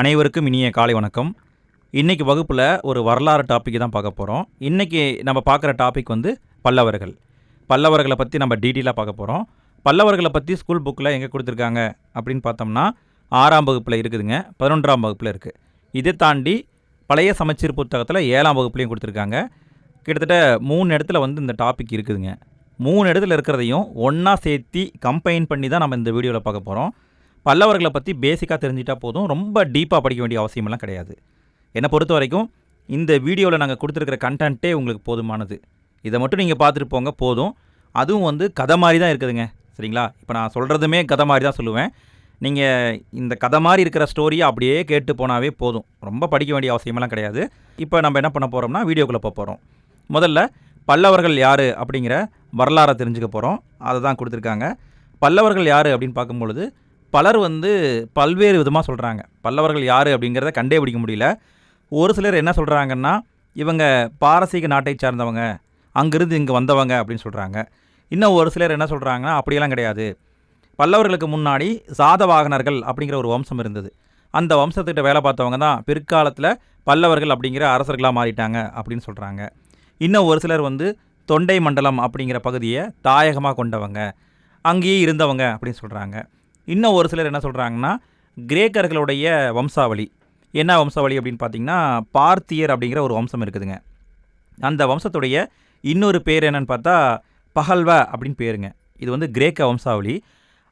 அனைவருக்கும் இனிய காலை வணக்கம். இன்றைக்கி வகுப்பில் ஒரு வரலாறு டாப்பிக்கு தான் பார்க்க போகிறோம் இன்றைக்கி நம்ம பார்க்குற டாபிக் வந்து பல்லவர்கள். பல்லவர்களை பற்றி நம்ம டீட்டெயிலாக பார்க்க போகிறோம் பல்லவர்களை பற்றி ஸ்கூல் புக்கில் எங்கே கொடுத்துருக்காங்க அப்படின்னு பார்த்தோம்னா ஆறாம் வகுப்பில் இருக்குதுங்க பதினொன்றாம் வகுப்பில் இருக்குது இதை தாண்டி பழைய சமச்சீர் புத்தகத்தில் ஏழாம் வகுப்புலையும் கொடுத்துருக்காங்க. கிட்டத்தட்ட மூணு இடத்துல வந்து இந்த டாபிக் இருக்குதுங்க. மூணு இடத்துல இருக்கிறதையும் ஒன்றா சேர்த்தி கம்பைன் பண்ணி தான் நம்ம இந்த வீடியோவில் பார்க்க போகிறோம் பல்லவர்களை பற்றி பேசிக்காக தெரிஞ்சிட்டா போதும். ரொம்ப டீப்பாக படிக்க வேண்டிய அவசியமெல்லாம் கிடையாது. என்னை பொறுத்த வரைக்கும் இந்த வீடியோவில் நாங்கள் கொடுத்துருக்கிற கண்டென்ட்டே உங்களுக்கு போதுமானது. இதை மட்டும் நீங்கள் பார்த்துட்டு போங்க போதும். அதுவும் வந்து கதை மாதிரி தான் இருக்குதுங்க. சரிங்களா? இப்போ நான் சொல்கிறதுமே கதை மாதிரி தான் சொல்லுவேன். நீங்கள் இந்த கதை மாதிரி இருக்கிற ஸ்டோரியை அப்படியே கேட்டு போனாவே போதும். ரொம்ப படிக்க வேண்டிய அவசியமெல்லாம் கிடையாது. இப்போ நம்ம என்ன பண்ண போகிறோம்னா வீடியோக்குள்ளே போக போகிறோம் முதல்ல பல்லவர்கள் யார் அப்படிங்கிற வரலாறை தெரிஞ்சுக்க போகிறோம் அதை தான் கொடுத்துருக்காங்க. பல்லவர்கள் யார் அப்படின்னு பார்க்கும்பொழுது பலர் வந்து பல்வேறு விதமாக சொல்கிறாங்க பல்லவர்கள் யார் அப்படிங்கிறத கண்டே பிடிக்க முடியல. ஒரு சிலர் என்ன சொல்கிறாங்கன்னா இவங்க பாரசீக நாட்டை சார்ந்தவங்க அங்கிருந்து இங்கே வந்தவங்க அப்படின்னு சொல்கிறாங்க இன்னும் ஒரு சிலர் என்ன சொல்கிறாங்கன்னா அப்படியெல்லாம் கிடையாது. பல்லவர்களுக்கு முன்னாடி சாதவாகனர்கள் அப்படிங்கிற ஒரு வம்சம் இருந்தது. அந்த வம்சத்துக்கிட்ட வேலை பார்த்தவங்க தான் பிற்காலத்தில் பல்லவர்கள் அப்படிங்கிற அரசர்களாக மாறிட்டாங்க அப்படின்னு சொல்கிறாங்க இன்னும் ஒரு சிலர் வந்து தொண்டை மண்டலம் அப்படிங்கிற பகுதியை தாயகமாக கொண்டவங்க அங்கேயே இருந்தவங்க அப்படின்னு சொல்கிறாங்க இன்னும் ஒரு சிலர் என்ன சொல்கிறாங்கன்னா கிரேக்கர்களுடைய வம்சாவளி. என்ன வம்சாவளி அப்படின்னு பார்த்தீங்கன்னா பார்த்தியர் அப்படிங்கிற ஒரு வம்சம் இருக்குதுங்க. அந்த வம்சத்துடைய இன்னொரு பேர் என்னன்னு பார்த்தா பகல்வ அப்படின்னு பேருங்க. இது வந்து கிரேக்க வம்சாவளி.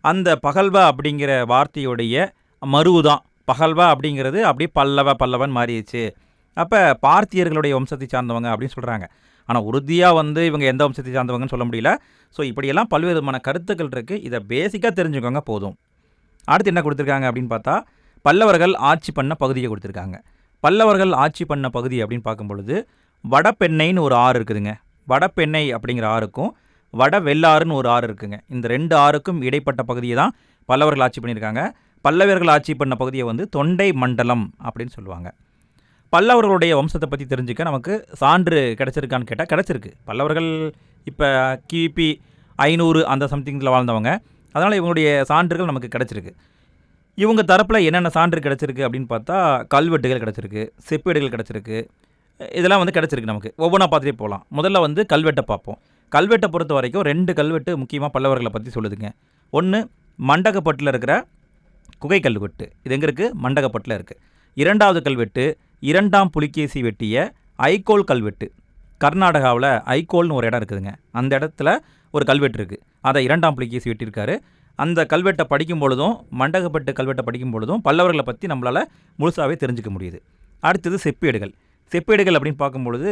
அந்த பகல்வ அப்படிங்கிற வார்த்தையுடைய மருவு தான் பகல்வ அப்படிங்கிறது அப்படியே பல்லவ பல்லவன் மாறிடுச்சு. அப்போ பார்த்தியர்களுடைய வம்சத்தை சார்ந்தவங்க அப்படின்னு சொல்கிறாங்க ஆனால் உறுதியாக வந்து இவங்க எந்த வம்சத்தை சார்ந்தவங்கன்னு சொல்ல முடியல. ஸோ இப்படியெல்லாம் பல்வேறு விதமான கருத்துக்கள் இருக்குது இதை பேசிக்காக தெரிஞ்சுக்கோங்க போதும். அடுத்து என்ன கொடுத்துருக்காங்க அப்படின்னு பார்த்தா பல்லவர்கள் ஆட்சி பண்ண பகுதியை கொடுத்துருக்காங்க. பல்லவர்கள் ஆட்சி பண்ண பகுதி அப்படின்னு பார்க்கும் பொழுது வடபெண்ணைன்னு ஒரு ஆறு இருக்குதுங்க. வடபெண்ணை அப்படிங்கிற ஆறுக்கும் வட வெள்ளாறுன்னு ஒரு ஆறு இருக்குங்க. இந்த ரெண்டு ஆறுக்கும் இடைப்பட்ட பகுதியை தான் பல்லவர்கள் ஆட்சி பண்ணியிருக்காங்க. பல்லவர்கள் ஆட்சி பண்ண பகுதியை வந்து தொண்டை மண்டலம் அப்படின்னு சொல்லுவாங்க. பல்லவர்களுடைய வம்சத்தை பற்றி தெரிஞ்சுக்க நமக்கு சான்று கிடச்சிருக்கான்னு கேட்டால் கிடச்சிருக்கு. பல்லவர்கள் இப்போ கிபி ஐநூறு அந்த சம்திங்கில் வாழ்ந்தவங்க. அதனால் இவங்களுடைய சான்றுகள் நமக்கு கிடச்சிருக்கு. இவங்க தரப்பில் என்னென்ன சான்று கிடச்சிருக்கு அப்படின்னு பார்த்தா கல்வெட்டுகள் கிடச்சிருக்கு செப்பேடுகள் கிடச்சிருக்கு. இதெல்லாம் வந்து கிடச்சிருக்கு நமக்கு. ஒவ்வொன்றா பார்த்துட்டே போகலாம் முதல்ல வந்து கல்வெட்டை பார்ப்போம். கல்வெட்டை பொறுத்த வரைக்கும் ரெண்டு கல்வெட்டு முக்கியமாக பல்லவர்களை பற்றி சொல்லுதுங்க. ஒன்று மண்டகப்பட்டில் இருக்கிற குகை கல்வெட்டு இது எங்கே இருக்குது மண்டகப்பட்டில் இருக்குது இரண்டாவது கல்வெட்டு இரண்டாம் புலிகேசி வெட்டிய ஐகோல் கல்வெட்டு. கர்நாடகாவில் ஐகோல்னு ஒரு இடம் இருக்குதுங்க. அந்த இடத்துல ஒரு கல்வெட்டு இருக்குது அதை இரண்டாம் புலிகேசி வெட்டியிருக்காரு. அந்த கல்வெட்டை படிக்கும் பொழுதும் மண்டகப்பட்டு கல்வெட்டை படிக்கும் பொழுதும் பல்லவர்களை பற்றி நம்மளால் முழுசாகவே தெரிஞ்சுக்க முடியுது. அடுத்தது செப்பேடுகள். செப்பேடுகள் அப்படின்னு பார்க்கும்பொழுது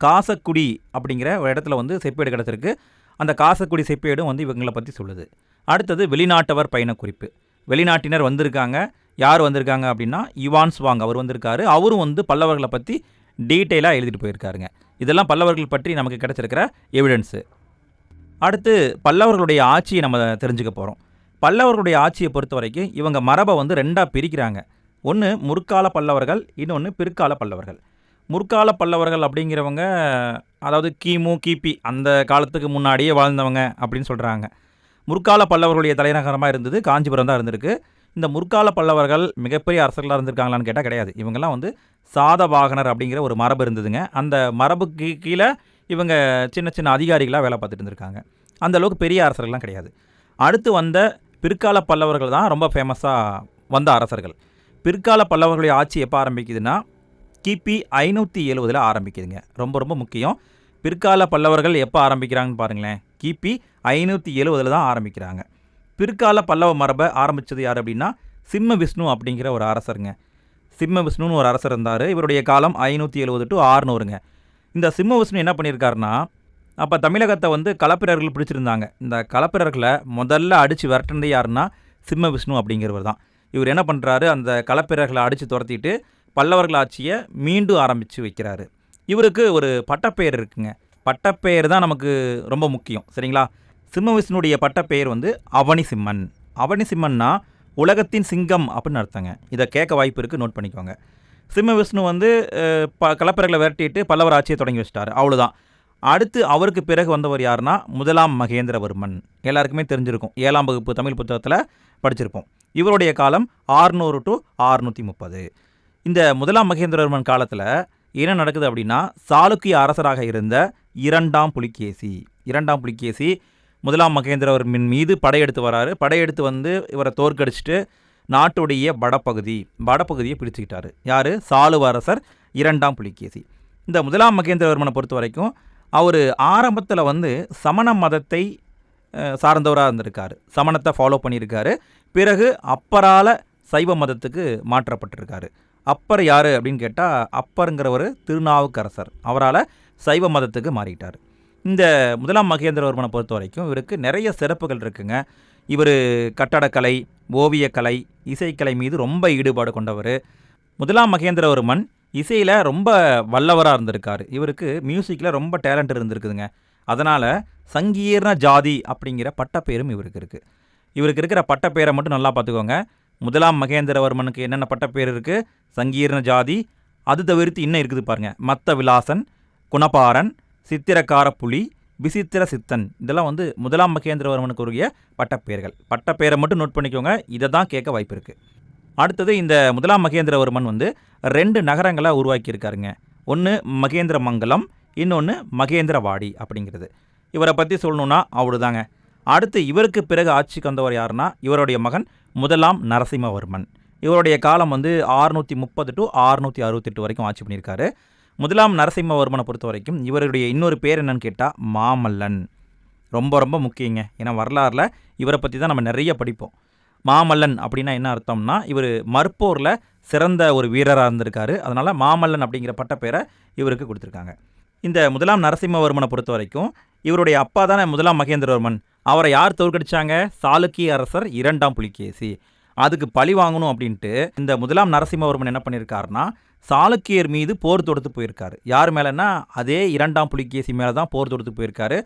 காசக்குடி அப்படிங்கிற ஒரு இடத்துல வந்து செப்பேடு கிடச்சிருக்கு. அந்த காசக்குடி செப்பேடும் வந்து இவங்களை பற்றி சொல்லுது. அடுத்தது வெளிநாட்டவர் பயண குறிப்பு வெளிநாட்டினர் வந்திருக்காங்க. யார் வந்திருக்காங்க அப்படின்னா யுவான்ஸ் வாங் அவர் வந்திருக்காரு. அவரும் வந்து பல்லவர்களை பற்றி டீட்டெயிலாக எழுதிட்டு போயிருக்காருங்க. இதெல்லாம் பல்லவர்கள் பற்றி நமக்கு கிடச்சிருக்கிற எவிடன்ஸு அடுத்து பல்லவர்களுடைய ஆட்சியை நம்ம தெரிஞ்சுக்க போகிறோம் பல்லவர்களுடைய ஆட்சியை பொறுத்த வரைக்கும் இவங்க மரபை வந்து ரெண்டாக பிரிக்கிறாங்க. ஒன்று முற்கால பல்லவர்கள் இன்னொன்று பிற்கால பல்லவர்கள். முற்கால பல்லவர்கள் அப்படிங்கிறவங்க அதாவது கிமு கிபி அந்த காலத்துக்கு முன்னாடியே வாழ்ந்தவங்க அப்படின்னு சொல்கிறாங்க முற்கால பல்லவர்களுடைய தலைநகரமாக இருந்தது காஞ்சிபுரம் தான் இருந்திருக்கு. இந்த முற்கால பல்லவர்கள் மிகப்பெரிய அரசர்களாக இருந்திருக்காங்களான்னு கேட்டால் கிடையாது. இவங்கெல்லாம் வந்து சாதவாகனர் அப்படிங்கிற ஒரு மரபு இருந்ததுங்க. அந்த மரபுக்கு கீழே இவங்க சின்ன சின்ன அதிகாரிகளாக வேலை பார்த்துட்டு இருந்திருக்காங்க. அந்த அளவுக்கு பெரிய அரசர்கள்லாம் கிடையாது. அடுத்து வந்த பிற்கால பல்லவர்கள் தான் ரொம்ப ஃபேமஸாக வந்த அரசர்கள். பிற்கால பல்லவர்களுடைய ஆட்சி எப்போ ஆரம்பிக்குதுன்னா கிபி ஐநூற்றி எழுவதில் ஆரம்பிக்குதுங்க. ரொம்ப ரொம்ப முக்கியம். பிற்கால பல்லவர்கள் எப்போ ஆரம்பிக்கிறாங்கன்னு பாருங்களேன். கிபி ஐநூற்றி எழுவதில் தான் ஆரம்பிக்கிறாங்க. பிற்கால பல்லவ மரபை ஆரம்பித்தது யார் அப்படின்னா சிம்ம விஷ்ணு அப்படிங்கிற ஒரு அரசருங்க. சிம்ம விஷ்ணுன்னு ஒரு அரசர் இருந்தார். இவருடைய காலம் ஐநூற்றி எழுபது டு ஆறுநூறுங்க. இந்த சிம்ம விஷ்ணு என்ன பண்ணியிருக்காருன்னா அப்போ தமிழகத்தை வந்து களப்பிரர்கள் பிடிச்சிருந்தாங்க. இந்த கலப்பிரர்களை முதல்ல அடித்து விரட்டினது யாருன்னா சிம்ம விஷ்ணு அப்படிங்கிறவர் தான். இவர் என்ன பண்ணுறாரு அந்த களப்பிரர்களை அடித்து துரத்திட்டு பல்லவர்கள் ஆட்சியை மீண்டும் ஆரம்பித்து வைக்கிறாரு. இவருக்கு ஒரு பட்டப்பெயர் இருக்குங்க. பட்டப்பெயர் தான் நமக்கு ரொம்ப முக்கியம். சரிங்களா? சிம்ம விஷ்ணுடைய பட்டப்பெயர் வந்து அவனி சிம்மன் அவனி சிம்மன்னா உலகத்தின் சிங்கம் அப்படின்னு அர்த்தங்க. இதை கேட்க வாய்ப்பு இருக்குது நோட் பண்ணிக்கோங்க. சிம்ம விஷ்ணு வந்து ப கலப்பறைகளை விரட்டிட்டு பல்லவர் ஆட்சியை தொடங்கி வச்சிட்டார். அவ்வளோதான் அடுத்து அவருக்கு பிறகு வந்தவர் யாருன்னா முதலாம் மகேந்திரவர்மன். எல்லாருக்குமே தெரிஞ்சிருக்கும். ஏழாம் வகுப்பு தமிழ் புத்தகத்தில் படிச்சிருப்போம். இவருடைய காலம் ஆறுநூறு டு ஆறுநூற்றி முப்பது. இந்த முதலாம் மகேந்திரவர்மன் காலத்தில் என்ன நடக்குது அப்படின்னா சாளுக்கிய அரசராக இருந்த இரண்டாம் புலிகேசி. இரண்டாம் புலிகேசி முதலாம் மகேந்திரவர்மன் மீது படையெடுத்து வராரு. படையெடுத்து வந்து இவரை தோற்கடிச்சிட்டு நாட்டுடைய வடப்பகுதி வடப்பகுதியை பிடிச்சிக்கிட்டார். யார்? சாலுவரசர் இரண்டாம் புலிகேசி. இந்த முதலாம் மகேந்திரவர்மனை பொறுத்த வரைக்கும் அவர் ஆரம்பத்தில் வந்து சமண மதத்தை சார்ந்தவராக இருந்திருக்காரு. சமணத்தை ஃபாலோ பண்ணியிருக்காரு. பிறகு அப்பரால் சைவ மதத்துக்கு மாற்றப்பட்டிருக்காரு. அப்பர் யார் அப்படின்னு கேட்டால் அப்பருங்கிறவர் திருநாவுக்கரசர். அவரால் சைவ மதத்துக்கு மாறிட்டார். இந்த முதலாம் மகேந்திரவர்மனை பொறுத்த வரைக்கும் இவருக்கு நிறைய சிறப்புகள் இருக்குங்க. இவர் கட்டடக்கலை ஓவியக்கலை இசைக்கலை மீது ரொம்ப ஈடுபாடு கொண்டவர். முதலாம் மகேந்திரவர்மன் இசையில் ரொம்ப வல்லவராக இருந்திருக்காரு. இவருக்கு மியூசிக்கில் ரொம்ப டேலண்ட் இருந்திருக்குதுங்க. அதனால் சங்கீர்ண ஜாதி அப்படிங்கிற பட்டப்பேரும் இவருக்கு இருக்குது இவருக்கு இருக்கிற பட்டப்பேரை மட்டும் நல்லா பார்த்துக்கோங்க. முதலாம் மகேந்திரவர்மனுக்கு என்னென்ன பட்டப்பேர் இருக்குது சங்கீர்ண ஜாதி அது தவிர்த்து இன்னும் இருக்குது பாருங்கள் மத்த விலாசன் குணபாரன் சித்திரக்கார புலி விசித்திர சித்தன் இதெல்லாம் வந்து முதலாம் மகேந்திரவர்மனுக்கு உரிய பட்டப்பெயர்கள் பட்டப்பெயரை மட்டும் நோட் பண்ணிக்கோங்க. இதை தான் கேட்க வாய்ப்பு இருக்குது அடுத்தது இந்த முதலாம் மகேந்திரவர்மன் வந்து ரெண்டு நகரங்களை உருவாக்கியிருக்காருங்க. ஒன்று மகேந்திர மங்கலம் இன்னொன்று மகேந்திரவாடி அப்படிங்கிறது. இவரை பற்றி சொல்லணுன்னா அவருதாங்க அடுத்து இவருக்கு பிறகு ஆட்சிக்கு வந்தவர் யாருன்னா இவருடைய மகன் முதலாம் நரசிம்மவர்மன். இவருடைய காலம் வந்து ஆறுநூற்றி முப்பது டு ஆறுநூற்றி அறுபத்தெட்டு வரைக்கும் ஆட்சி பண்ணியிருக்காரு. முதலாம் நரசிம்மவர்மனை பொறுத்த வரைக்கும் இவருடைய இன்னொரு பேர் என்னன்னு கேட்டால் மாமல்லன். ரொம்ப ரொம்ப முக்கியங்க. ஏன்னா வரலாறில் இவரை பற்றி தான் நம்ம நிறைய படிப்போம். மாமல்லன் அப்படின்னா என்ன அர்த்தம்னா இவர் மற்போரில் சிறந்த ஒரு வீரராக இருந்திருக்காரு. அதனால் மாமல்லன் அப்படிங்கிற பட்டப்பேரை இவருக்கு கொடுத்துருக்காங்க. இந்த முதலாம் நரசிம்மவர்மனை பொறுத்த வரைக்கும் இவருடைய அப்பா தானே முதலாம் மகேந்திரவர்மன். அவரை யார் தோற்கடிச்சாங்க? சாளுக்கிய அரசர் இரண்டாம் புலிகேசி. அதுக்கு பழி வாங்கணும் அப்படின்ட்டு இந்த முதலாம் நரசிம்மவர்மன் என்ன பண்ணியிருக்காருன்னா சாளுக்கியர் மீது போர் தொடுத்து போயிருக்காரு. யார் மேலேன்னா அதே இரண்டாம் புலிகேசி மேலே தான் போர் தொடுத்து போயிருக்காரு.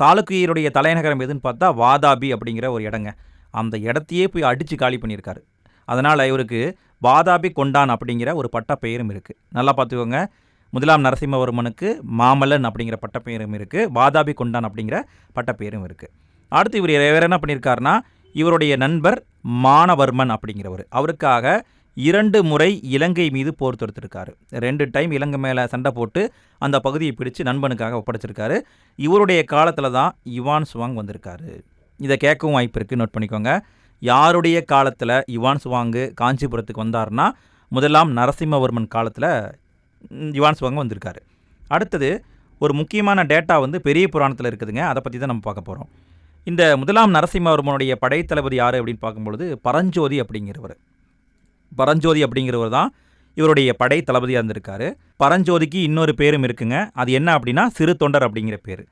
சாளுக்கியருடைய தலைநகரம் எதுன்னு பார்த்தா வாதாபி அப்படிங்கிற ஒரு இடங்க. அந்த இடத்தையே போய் அடித்து காலி பண்ணியிருக்காரு. அதனால் இவருக்கு வாதாபி கொண்டான் அப்படிங்கிற ஒரு பட்ட பெயரும் இருக்குது நல்லா பார்த்துக்கோங்க. முதலாம் நரசிம்மவர்மனுக்கு மாமல்லன் அப்படிங்கிற பட்டப்பெயரும் இருக்குது வாதாபி கொண்டான் அப்படிங்கிற பட்டப்பெயரும் இருக்குது அடுத்து இவர் வேறு என்ன பண்ணியிருக்காருனா இவருடைய நண்பர் மானவர்மன் அப்படிங்கிறவர். அவருக்காக இரண்டு முறை இலங்கை மீது போர் தொடுத்திருக்காரு. ரெண்டு டைம் இலங்கை மேலே சண்டை போட்டு அந்த பகுதியை பிடிச்சு நண்பனுக்காக ஒப்படைச்சிருக்காரு. இவருடைய காலத்தில் தான் யுவான் சுவாங் வந்திருக்காரு. இதை கேட்கவும் வாய்ப்பு இருக்குது நோட் பண்ணிக்கோங்க. யாருடைய காலத்தில் யுவான் சுவாங்கு காஞ்சிபுரத்துக்கு வந்தார்னா முதலாம் நரசிம்மவர்மன் காலத்தில் யுவான் சுவாங்க வந்திருக்காரு. அடுத்தது ஒரு முக்கியமான டேட்டா வந்து பெரிய புராணத்தில் இருக்குதுங்க. அதை பற்றி தான் நம்ம பார்க்க போகிறோம் இந்த முதலாம் நரசிம்மவர்மனுடைய படைத்தளபதி யார் அப்படின்னு பார்க்கும்பொழுது பரஞ்சோதி அப்படிங்கிறவர். பரஞ்சோதி அப்படிங்கிறவர் தான் இவருடைய படை தளபதியாக இருந்திருக்காரு. பரஞ்சோதிக்கு இன்னொரு பேரும் இருக்குங்க. அது என்ன அப்படின்னா சிறு தொண்டர் அப்படிங்கிற பேர்.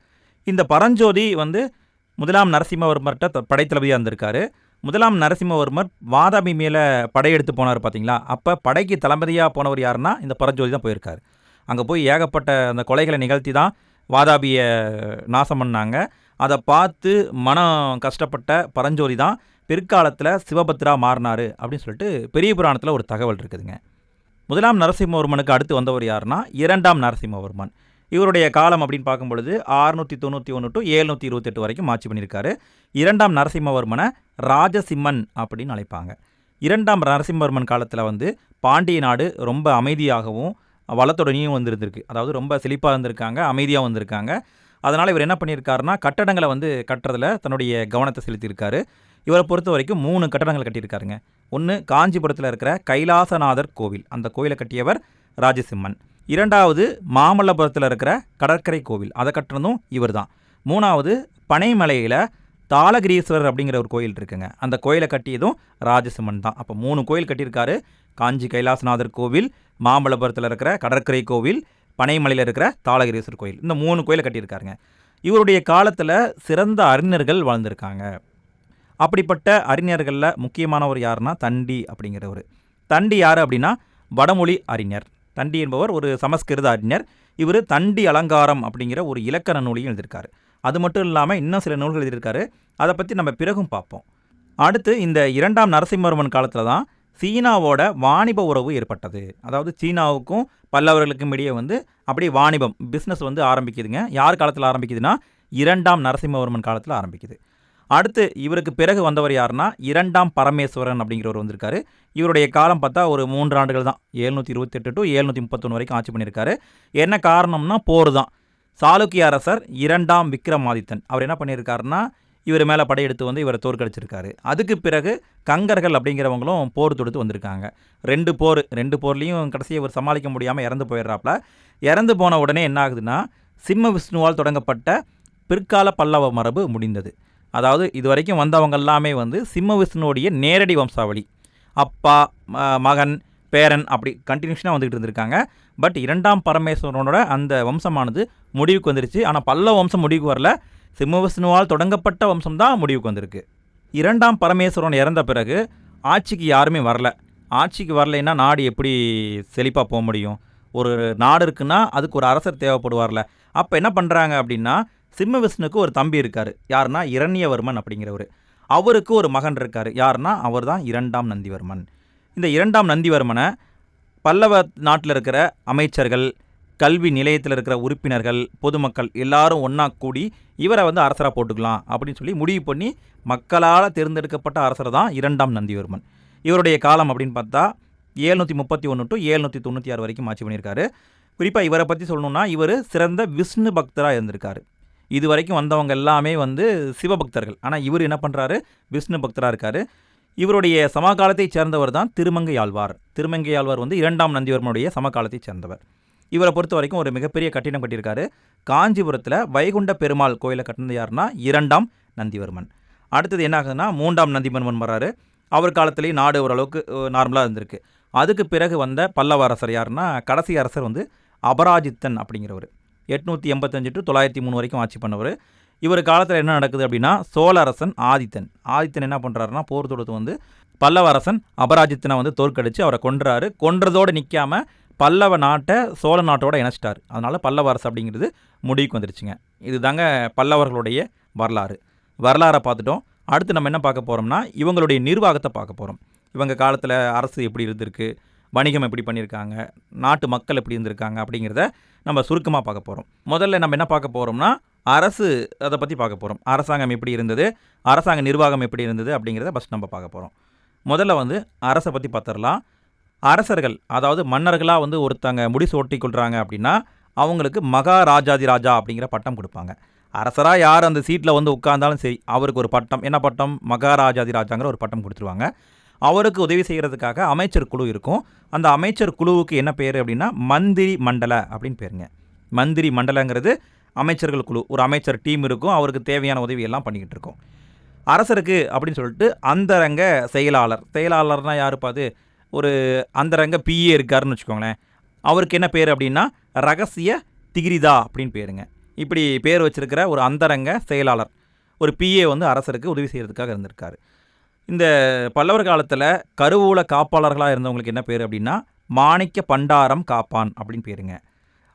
இந்த பரஞ்சோதி வந்து முதலாம் நரசிம்மவர்மர்கிட்ட படைத்தளபதியாக இருந்திருக்காரு. முதலாம் நரசிம்மவர்மர் வாதாபி மேலே படையெடுத்து போனார் பார்த்தீங்களா அப்போ படைக்கு தளபதியாக போனவர் யாருன்னா இந்த பரஞ்சோதி தான் போயிருக்கார். அங்கே போய் ஏகப்பட்ட அந்த கொலைகளை நிகழ்த்தி தான் வாதாபியை நாசம் பண்ணாங்க. அதை பார்த்து மனம் கஷ்டப்பட்ட பரஞ்சோதி தான் பிற்காலத்தில் சிவபத்ரா மாறினார் அப்படின்னு சொல்லிட்டு பெரிய புராணத்தில் ஒரு தகவல் இருக்குதுங்க. முதலாம் நரசிம்மவர்மனுக்கு அடுத்து வந்தவர் யாருன்னா இரண்டாம் நரசிம்மவர்மன். இவருடைய காலம் அப்படின்னு பார்க்கும்பொழுது ஆறுநூற்றி தொண்ணூற்றி ஒன்று டு ஏழ்நூற்றி இருபத்தெட்டு வரைக்கும் ஆட்சி பண்ணியிருக்காரு. இரண்டாம் நரசிம்மவர்மனை ராஜசிம்மன் அப்படின்னு அழைப்பாங்க. இரண்டாம் நரசிம்மவர்மன் காலத்தில் வந்து பாண்டிய நாடு ரொம்ப அமைதியாகவும் வளத்துடனையும் வந்திருந்திருக்கு. அதாவது ரொம்ப செழிப்பாக இருந்திருக்காங்க அமைதியாக வந்திருக்காங்க. அதனால் இவர் என்ன பண்ணியிருக்காருனா கட்டடங்களை வந்து கட்டுறதுல தன்னுடைய கவனத்தை செலுத்தியிருக்காரு. இவரை பொறுத்த வரைக்கும் மூணு கட்டடங்கள் கட்டியிருக்காருங்க. ஒன்று காஞ்சிபுரத்தில் இருக்கிற கைலாசநாதர் கோவில். அந்த கோயிலை கட்டியவர் ராஜசிம்மன். இரண்டாவது மாமல்லபுரத்தில் இருக்கிற கடற்கரை கோவில். அதை கட்டுறதும் இவர் தான் மூணாவது பனைமலையில் தாளகிரீஸ்வரர் அப்படிங்கிற ஒரு கோயில் இருக்குங்க. அந்த கோயிலை கட்டியதும் ராஜசிம்மன் தான். அப்போ மூணு கோயில் கட்டியிருக்காரு. காஞ்சி கைலாசநாதர் கோவில் மாமல்லபுரத்தில் இருக்கிற கடற்கரை கோவில் பனைமலையில் இருக்கிற தாளகிரீஸ்வர் கோயில். இந்த மூணு கோயிலை கட்டியிருக்காருங்க. இவருடைய காலத்தில் சிறந்த அறிஞர்கள் வாழ்ந்திருக்காங்க. அப்படிப்பட்ட அறிஞர்களில் முக்கியமானவர் யாருன்னா தண்டி அப்படிங்கிறவர். தண்டி யார் அப்படின்னா வடமொழி அறிஞர். தண்டி என்பவர் ஒரு சமஸ்கிருத அறிஞர். இவர் தண்டி அலங்காரம் அப்படிங்கிற ஒரு இலக்கண நூலையும் எழுதியிருக்காரு. அது மட்டும் இல்லாமல் இன்னும் சில நூல்கள் எழுதியிருக்காரு. அதை பற்றி நம்ம பிறகும் பார்ப்போம். அடுத்து இந்த இரண்டாம் நரசிம்மவர்மன் காலத்தில் தான் சீனாவோட வாணிப உறவு ஏற்பட்டது. அதாவது சீனாவுக்கும் பல்லவர்களுக்கும் இடையே வந்து அப்படியே வாணிபம் பிஸ்னஸ் வந்து ஆரம்பிக்குதுங்க. யார் காலத்தில் ஆரம்பிக்குதுன்னா இரண்டாம் நரசிம்மவர்மன் காலத்தில் ஆரம்பிக்குது. அடுத்து இவருக்கு பிறகு வந்தவர் யாருன்னா இரண்டாம் பரமேஸ்வரன் அப்படிங்கிறவர் வந்திருக்காரு. இவருடைய காலம் பார்த்தா ஒரு மூன்று ஆண்டுகள் தான். எழுநூற்றி இருபத்தெட்டு டு எழுநூற்றி முப்பத்தொன்று வரைக்கும் ஆட்சி பண்ணியிருக்காரு. என்ன காரணம்னா போர் தான் சாளுக்கிய அரசர் இரண்டாம் விக்ரமாதித்தன். அவர் என்ன பண்ணியிருக்காருன்னா இவர் மேலே படையெடுத்து வந்து இவரை தோற்கடிச்சிருக்காரு. அதுக்கு பிறகு கங்கர்கள் அப்படிங்கிறவங்களும் போர் தொடுத்து வந்திருக்காங்க. ரெண்டு போர் ரெண்டு போர்லேயும் கடைசியை இவர் சமாளிக்க முடியாமல் இறந்து போயிடுறாப்புல. இறந்து போன உடனே என்ன ஆகுதுன்னா சிம்ம விஷ்ணுவால் தொடங்கப்பட்ட பிற்கால பல்லவ மரபு முடிந்தது. அதாவது இது வரைக்கும் வந்தவங்க எல்லாமே வந்து சிம்ம விஷ்ணுவோடைய நேரடி வம்சாவளி. அப்பா மகன் பேரன் அப்படி கண்டினியூஷனாக வந்துக்கிட்டு இருந்திருக்காங்க. பட் இரண்டாம் பரமேஸ்வரனோட அந்த வம்சமானது முடிவுக்கு வந்துருச்சு. ஆனால் பல்லவ வம்சம் முடிவுக்கு வரல. சிம்மவிஷ்ணுவால் தொடங்கப்பட்ட வம்சம் தான் முடிவுக்கு வந்திருக்கு. இரண்டாம் பரமேஸ்வரன் இறந்த பிறகு ஆட்சிக்கு யாருமே வரல. ஆட்சிக்கு வரலைன்னா நாடு எப்படி செழிப்பாக போக முடியும்? ஒரு நாடு இருக்குன்னா அதுக்கு ஒரு அரசர் தேவைப்படுவார்ல. அப்போ என்ன பண்ணுறாங்க அப்படின்னா சிம்ம விஷ்ணுக்கு ஒரு தம்பி இருக்கார். யாருன்னா இரண்யவர்மன் அப்படிங்கிறவர். அவருக்கு ஒரு மகன் இருக்கார். யாருன்னா அவர் தான் இரண்டாம் நந்திவர்மன். இந்த இரண்டாம் நந்திவர்மனை பல்லவ நாட்டில் இருக்கிற அமைச்சர்கள் கல்வி நிலையத்தில் இருக்கிற உறுப்பினர்கள் பொதுமக்கள் எல்லாரும் ஒன்றா கூடி இவரை வந்து அரசராக போட்டுக்கலாம் அப்படின்னு சொல்லி முடிவு பண்ணி மக்களால் தேர்ந்தெடுக்கப்பட்ட அரசர் தான் இரண்டாம் நந்திவர்மன். இவருடைய காலம் அப்படின்னு பார்த்தா ஏழ்நூற்றி முப்பத்தி ஒன்று டு ஏழ்நூற்றி தொண்ணூற்றி ஆறு வரைக்கும் ஆட்சி பண்ணியிருக்காரு. குறிப்பாக இவரை பற்றி சொல்லணும்னா இவர் சிறந்த விஷ்ணு பக்தராக இருந்திருக்காரு. இது வரைக்கும் வந்தவங்க எல்லாமே வந்து சிவபக்தர்கள். ஆனால் இவர் என்ன பண்ணுறாரு விஷ்ணு பக்தராக இருக்கார். இவருடைய சமகாலத்தைச் சேர்ந்தவர் தான் திருமங்கை ஆழ்வார். திருமங்கை ஆழ்வார் வந்து இரண்டாம் நந்திவர்மனுடைய சமகாலத்தைச் சேர்ந்தவர். இவரை பொறுத்த வரைக்கும் ஒரு மிகப்பெரிய கட்டிடம் கட்டியிருக்காரு. காஞ்சிபுரத்தில் வைகுண்ட பெருமாள் கோயிலை கட்டினது யாருன்னா இரண்டாம் நந்திவர்மன். அடுத்தது என்ன ஆகுதுன்னா மூன்றாம் நந்திவர்மன் வர்றாரு. அவர் காலத்திலேயே நாடு ஓரளவுக்கு நார்மலாக இருந்திருக்கு. அதுக்கு பிறகு வந்த பல்லவ அரசர் யாருன்னா கடைசி அரசர் வந்து அபராஜித்தன் அப்படிங்கிறவர். எட்நூற்றி எண்பத்தஞ்சு டு தொள்ளாயிரத்தி மூணு வரைக்கும் ஆட்சி பண்ணவர். இவர் காலத்தில் என்ன நடக்குது அப்படின்னா சோழ அரசன் ஆதித்தன். ஆதித்தன் என்ன பண்ணுறாருன்னா போர் தொடுத்து வந்து பல்லவ அரசன் அபராஜித்தனை வந்து தோற்கடித்து அவரை கொன்றாரு. கொன்றதோடு நிற்காம பல்லவ நாட்டை சோழ நாட்டோட இணைச்சிட்டார். அதனால் பல்லவ அரசு அப்படிங்கிறது முடிவுக்கு வந்துருச்சுங்க. இதுதாங்க பல்லவர்களுடைய வரலாறு. வரலாறை பார்த்துட்டோம். அடுத்து நம்ம என்ன பார்க்க போகிறோம்னா இவங்களுடைய நிர்வாகத்தை பார்க்க போகிறோம் இவங்க காலத்தில் அரசு எப்படி இருந்திருக்கு வணிகம் எப்படி பண்ணியிருக்காங்க நாட்டு மக்கள் எப்படி இருந்திருக்காங்க அப்படிங்கிறத நம்ம சுருக்கமாக பார்க்க போகிறோம் முதல்ல நம்ம என்ன பார்க்க போகிறோம்னா அரசு அதை பற்றி பார்க்க போகிறோம் அரசாங்கம் எப்படி இருந்தது அரசாங்க நிர்வாகம் எப்படி இருந்தது அப்படிங்கிறத ஃபஸ்ட் நம்ம பார்க்க போகிறோம் முதல்ல வந்து அரசை பற்றி பார்த்துடலாம். அரசர்கள் அதாவது மன்னர்களாக வந்து ஒருத்தங்க முடிசு ஒட்டி கொள்கிறாங்க அப்படின்னா அவங்களுக்கு மகாராஜாதி ராஜா அப்படிங்கிற பட்டம் கொடுப்பாங்க. அரசராக யார் அந்த சீட்டில் வந்து உட்கார்ந்தாலும் சரி அவருக்கு ஒரு பட்டம். என்ன பட்டம்? மகாராஜாதி ராஜாங்கிற ஒரு பட்டம் கொடுத்துருவாங்க. அவருக்கு உதவி செய்கிறதுக்காக அமைச்சர் குழு இருக்கும். அந்த அமைச்சர் குழுவுக்கு என்ன பேர் அப்படின்னா மந்திரி மண்டல அப்படின்னு பேருங்க. மந்திரி மண்டலங்கிறது அமைச்சர்கள் குழு. ஒரு அமைச்சர் டீம் இருக்கும். அவருக்கு தேவையான உதவி எல்லாம் பண்ணிக்கிட்டு இருக்கோம். அரசருக்கு அப்படின்னு சொல்லிட்டு அந்தரங்க செயலாளர். செயலாளர்னா யாருப்பா ஒரு அந்தரங்க பிஏ இருக்காருன்னு வச்சுக்கோங்களேன். அவருக்கு என்ன பேர் அப்படின்னா ரகசிய திகிரிதா அப்படின்னு பேருங்க. இப்படி பேர் வச்சுருக்கிற ஒரு அந்தரங்க செயலாளர் ஒரு பிஏ வந்து அரசருக்கு உதவி செய்கிறதுக்காக இருந்திருக்காரு. இந்த பல்லவர் காலத்தில் கருவூல காப்பாளர்களாக இருந்தவங்களுக்கு என்ன பேர் அப்படின்னா மாணிக்க பண்டாரம் காப்பான் அப்படின்னு பேருங்க.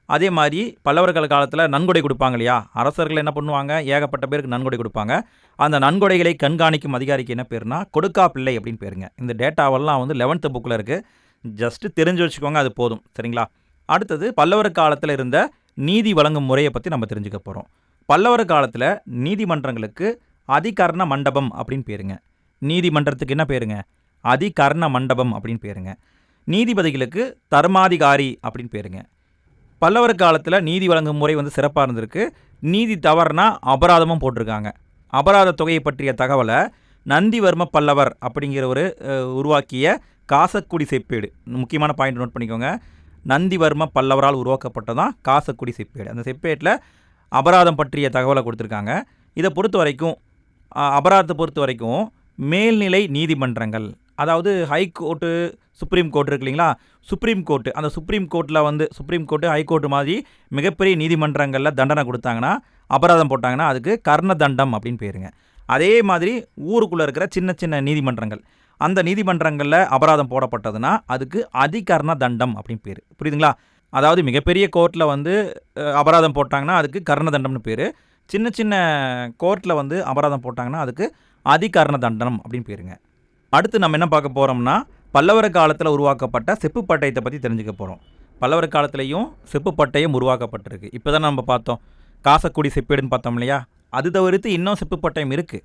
அதே மாதிரி பல்லவர்கள் காலத்தில் நன்கொடை கொடுப்பாங்க இல்லையா? அரசர்கள் என்ன பண்ணுவாங்க? ஏகப்பட்ட பேருக்கு நன்கொடை கொடுப்பாங்க. அந்த நன்கொடைகளை கண்காணிக்கும் அதிகாரிக்கு என்ன பேருனா கொடுக்கா பிள்ளை அப்படின்னு பேருங்க. இந்த டேட்டாவெல்லாம் வந்து லெவன்த்து புக்கில் இருக்குது ஜஸ்ட்டு தெரிஞ்சு வச்சுக்கோங்க அது போதும். சரிங்களா? அடுத்தது பல்லவர் காலத்தில் இருந்த நீதி வழங்கும் முறையை பற்றி நம்ம தெரிஞ்சுக்க போகிறோம் பல்லவர் காலத்தில் நீதிமன்றங்களுக்கு அதிகரண மண்டபம் அப்படின்னு பேருங்க. நீதிமன்றத்துக்கு என்ன பேருங்க? அதிகரண மண்டபம் அப்படின்னு பேருங்க. நீதிபதிகளுக்கு தர்மாதிகாரி அப்படின்னு பேருங்க. பல்லவர் காலத்தில் நீதி வழங்கும் முறை வந்து சிறப்பாக இருந்திருக்கு. நீதி தவறுனா அபராதமும் போட்டிருக்காங்க. அபராத தொகையை பற்றிய தகவலை நந்திவர்ம பல்லவர் அப்படிங்கிற ஒரு உருவாக்கிய காசக்குடி செப்பேடு முக்கியமான பாயிண்ட் நோட் பண்ணிக்கோங்க. நந்திவர்ம பல்லவரால் உருவாக்கப்பட்டதான் காசக்குடி செப்பேடு அந்த செப்பேட்டில் அபராதம் பற்றிய தகவலை கொடுத்துருக்காங்க. இதை பொறுத்த வரைக்கும் அபராதத்தை பொறுத்த வரைக்கும் மேல்நிலை நீதிமன்றங்கள் அதாவது ஹைகோர்ட்டு சுப்ரீம் கோர்ட் இருக்கு இல்லைங்களா? சுப்ரீம் கோர்ட்டு அந்த சுப்ரீம் கோர்ட்டில் வந்து சுப்ரீம் கோர்ட்டு ஹைகோர்ட்டு மாதிரி மிகப்பெரிய நீதிமன்றங்களில் தண்டனை கொடுத்தாங்கன்னா அபராதம் போட்டாங்கன்னா அதுக்கு கர்ண தண்டம் அப்படின்னு பேருங்க. அதே மாதிரி ஊருக்குள்ளே இருக்கிற சின்ன சின்ன நீதிமன்றங்கள். அந்த நீதிமன்றங்களில் அபராதம் போடப்பட்டதுன்னா அதுக்கு அதிகர்ண தண்டம் அப்படின்னு பேர். புரியுதுங்களா? அதாவது மிகப்பெரிய கோர்ட்டில் வந்து அபராதம் போட்டாங்கன்னா அதுக்கு கர்ண தண்டம்னு பேர். சின்ன சின்ன கோர்ட்டில் வந்து அபராதம் போட்டாங்கன்னா அதுக்கு அதிகர்ண தண்டனம் அப்படின்னு பேருங்க. அடுத்து நம்ம என்ன பார்க்க போகிறோம்னா பல்லவர் காலத்தில் உருவாக்கப்பட்ட செப்பு பட்டயத்தை பற்றி தெரிஞ்சுக்க போகிறோம் பல்லவர் காலத்துலேயும் செப்பு பட்டயம் உருவாக்கப்பட்டிருக்கு. இப்போ தான் நம்ம பார்த்தோம். காசக்குடி செப்பேடுன்னு பார்த்தோம் இல்லையா? அது தவிர்த்து இன்னும் செப்பு பட்டயம் இருக்குது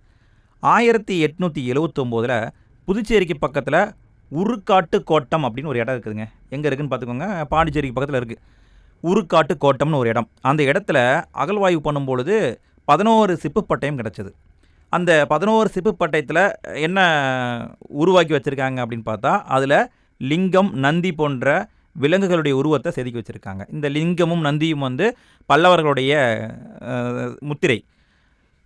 ஆயிரத்தி எட்நூற்றி எழுவத்தொம்போதில் புதுச்சேரிக்கு பக்கத்தில் உருக்காட்டு கோட்டம் அப்படின்னு ஒரு இடம் இருக்குதுங்க. எங்கே இருக்குதுன்னு பார்த்துக்கோங்க. பாண்டிச்சேரிக்கு பக்கத்தில் இருக்குது உருக்காட்டு கோட்டம்னு ஒரு இடம். அந்த இடத்துல அகழ்வாய்வு பண்ணும்பொழுது பதினோரு சிப்பு பட்டயம் கிடச்சிது. அந்த பதினோரு சிப்பு பட்டயத்தில் என்ன உருவாக்கி வச்சுருக்காங்க அப்படின்னு பார்த்தா அதில் லிங்கம் நந்தி போன்ற விலங்குகளுடைய உருவத்தை செதுக்கி வச்சுருக்காங்க. இந்த லிங்கமும் நந்தியும் வந்து பல்லவர்களுடைய முத்திரை.